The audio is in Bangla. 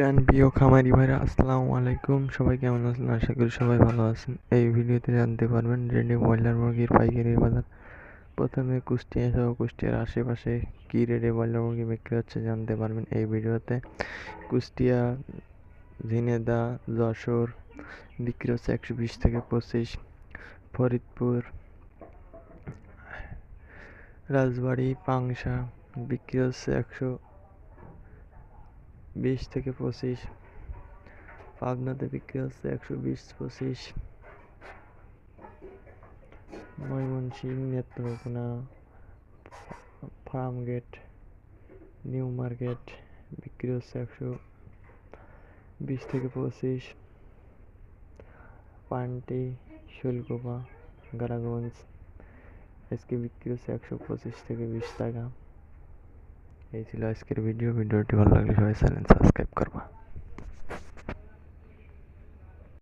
প্রাণ প্রিয় খামারি ভাইরা, আসসালামু আলাইকুম। সবাই কেমন আছেন? আশা করি সবাই ভালো আছেন। এই ভিডিওতে জানতে পারবেন রেডি ব্রয়লার মুরগির পাইকারি বাজার। প্রথমে কুষ্টিয়া সহ কুষ্টিয়ার আশেপাশে কী রেডি ব্রয়লার মুরগি বিক্রি হচ্ছে জানতে পারবেন এই ভিডিওতে। কুষ্টিয়া ঝিনেদা যশোর, বিক্রি হচ্ছে একশো বিশ থেকে পঁচিশ। ফরিদপুর, রাজবাড়ি, পাংশা, বিক্রি হচ্ছে একশো বিশ থেকে পঁচিশ। পাবনাতে বিক্রি হচ্ছে একশো বিশ, পঁচিশ। Mymensingh, Netrokona, farm gate, new market বিক্রি হচ্ছে একশো বিশ থেকে পঁচিশ। পান্টি শুলকোপা গারাগঞ্জ, আজকে বিক্রি হচ্ছে একশো পঁচিশ থেকে বিশ টাকা। এই ছিল আজকের ভিডিও ভিডিওটি ভালো লাগলে সবাই চ্যানেল সাবস্ক্রাইব করবা